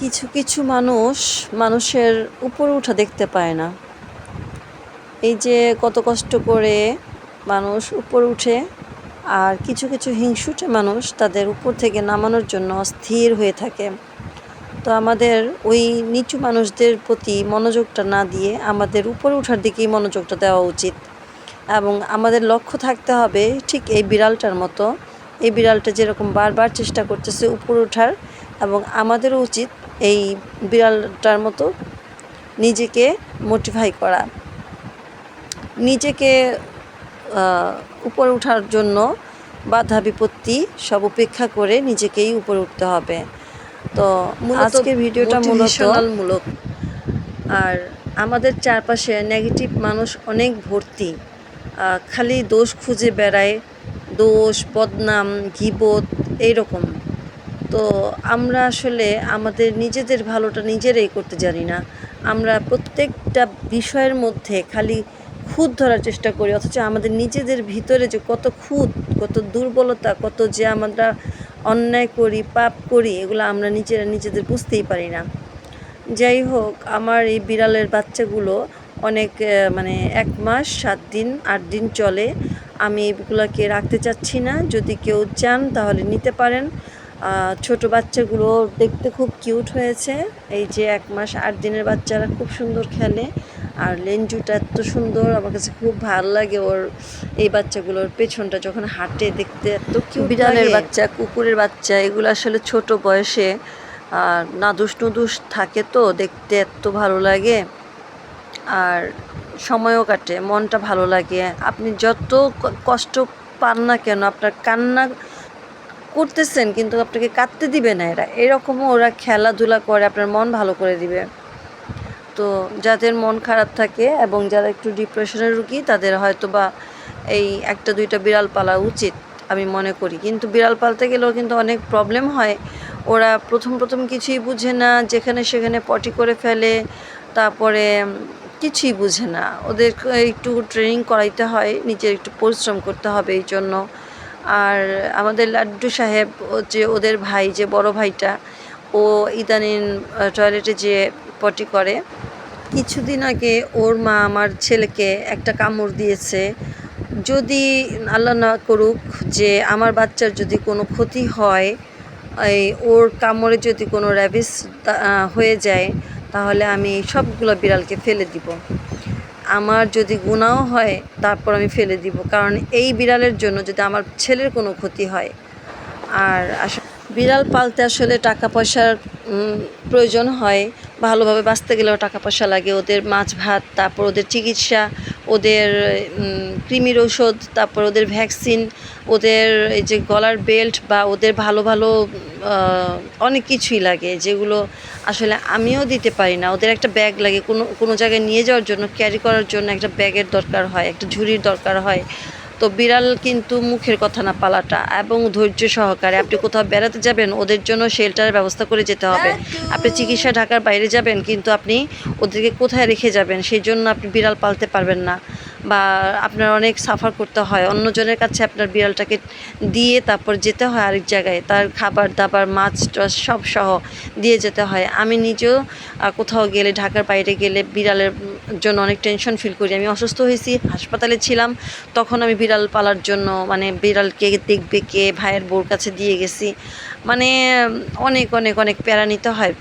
কিছু কিছু মানুষ মানুষের উপরে উঠা দেখতে পায় না। এই যে কত কষ্ট করে মানুষ উপরে উঠে আর কিছু কিছু হিংসুটে মানুষ তাদের উপর থেকে নামানোর জন্য স্থির হয়ে থাকে। তো আমাদের ওই নিচু মানুষদের প্রতি মনোযোগটা না দিয়ে আমাদের উপরে ওঠার দিকেই মনোযোগটা দেওয়া উচিত। এবং আমাদের লক্ষ্য থাকতে হবে ঠিক এই বিড়ালটার মতো। এই বিড়ালটা যেরকম বারবার চেষ্টা করতেছে উপরে ওঠার এবং আমাদেরও উচিত এই বিড়ালটার মতো নিজেকে মোটিফাই করা। নিজেকে উপরে ওঠার জন্য বাধা বিপত্তি সব উপেক্ষা করে নিজেকেই উপরে উঠতে হবে। তো আজকের ভিডিওটা মূলক। আর আমাদের চারপাশে নেগেটিভ মানুষ অনেক ভর্তি। খালি দোষ খুঁজে বেড়ায় দোষ বদনাম গিবত এইরকম। তো আমরা আসলে আমাদের নিজেদের ভালোটা নিজেরাই করতে জানি না। আমরা প্রত্যেকটা বিষয়ের মধ্যে খালি খুঁত ধরার চেষ্টা করি, অথচ আমাদের নিজেদের ভিতরে যে কত খুঁত, কত দুর্বলতা, কত যে আমরা অন্যায় করি, পাপ করি, এগুলো আমরা নিজেরা নিজেদের বুঝতেই পারি না। যাই হোক, আমার এই বিড়ালের বাচ্চাগুলো অনেক মানে এক মাস, সাত দিন, আট দিন চলে। আমি এগুলোকে রাখতে চাচ্ছি না। যদি কেউ চান তাহলে নিতে পারেন। ছোট বাচ্চাগুলো দেখতে খুব কিউট হয়েছে। এই যে এক মাস আট দিনের বাচ্চারা খুব সুন্দর খেলে। আর লেঞ্জুটা এত সুন্দর আমার কাছে খুব ভালো লাগে ওর এই বাচ্চাগুলোর পেছনটা যখন হাঁটে দেখতে এত কিউট বিড়ালের বাচ্চা কুকুরের বাচ্চা এগুলো আসলে ছোট বয়সে আর নাদুস নুদুস থাকে তো দেখতে এত ভালো লাগে। আর সময়ও কাটে মনটা ভালো লাগে। আপনি যত কষ্ট পান না কেন আপনার কান্না করতেছেন, কিন্তু আপনাকে কাঁদতে দিবে না এরা। এরকমও ওরা খেলাধুলা করে, আপনার মন ভালো করে দিবে। তো যাদের মন খারাপ থাকে এবং যারা একটু ডিপ্রেশনের রুগী, তাদের হয়তো বা এই একটা, দুইটা বিড়াল পালা উচিত, আমি মনে করি। কিন্তু বিড়াল পালতে গেলেও কিন্তু অনেক প্রবলেম হয়। ওরা প্রথম প্রথম কিছুই বুঝে না, যেখানে সেখানে পটি করে ফেলে, তারপরে কিছুই বুঝে না। ওদের একটু ট্রেনিং করাইতে হয়, নিজের একটু পরিশ্রম করতে হবে এই জন্য। আর আমাদের লাড্ডু সাহেব যে ওদের ভাই, যে বড় ভাইটা, ও ইদানিং টয়লেটে যে পটি করে, কিছুদিন আগে ওর মা আমার ছেলেকে একটা কামড় দিয়েছে। যদি আল্লাহ না করুক যে আমার বাচ্চার যদি কোনো ক্ষতি হয়, এই ওর কামড়ে যদি কোনো র্যাবিস হয়ে যায়, তাহলে আমি সবগুলো বিড়ালকে ফেলে দিব। আমার যদি গুণাও হয়, তারপর আমি ফেলে দিব। কারণ এই বিড়ালের জন্য যদি আমার ছেলের কোনো ক্ষতি হয়, আর বিড়াল পালতে আসলে টাকা পয়সার প্রয়োজন হয়। ভালোভাবে বাঁচতে গেলেও টাকা পয়সা লাগে। ওদের মাছ ভাত, তারপর ওদের চিকিৎসা, ওদের কৃমির ঔষধ, তারপর ওদের ভ্যাকসিন ওদের এই যে গলার বেল্ট বা ওদের ভালো ভালো অনেক কিছুই লাগে যেগুলো আসলে আমিও দিতে পারি না। ওদের একটা ব্যাগ লাগে, কোনো কোনো জায়গায় নিয়ে যাওয়ার জন্য ক্যারি করার জন্য একটা ব্যাগের দরকার হয়, একটা ঝুড়ির দরকার হয়। তো বিড়াল কিন্তু মুখের কথা না পালাটা এবং ধৈর্য সহকারে আপনি কোথাও বেড়াতে যাবেন, ওদের জন্য শেল্টারের ব্যবস্থা করে যেতে হবে। আপনি চিকিৎসা ঢাকার বাইরে যাবেন, কিন্তু আপনি ওদেরকে কোথায় রেখে যাবেন, সেই জন্য আপনি বিড়াল পালতে পারবেন না। বা আপনার অনেক সাফার করতে হয়, অন্যজনের কাছে আপনার বিড়ালটাকে দিয়ে তারপর যেতে হয় আরেক জায়গায়, তার খাবার দাবার, মাছ টাছ সব সহ দিয়ে যেতে হয়। আমি নিজেও কোথাও গেলে, ঢাকার বাইরে গেলে বিড়ালের জন্য অনেক টেনশন ফিল করি। আমি অসুস্থ হয়েছি, হাসপাতালে ছিলাম, তখন আমি বিড়াল পালার জন্য মানে বিড়ালকে দেখবে কে, ভাইয়ের বউর কাছে দিয়ে গেছি। মানে অনেক অনেক অনেক প্যারা নিতে হয়।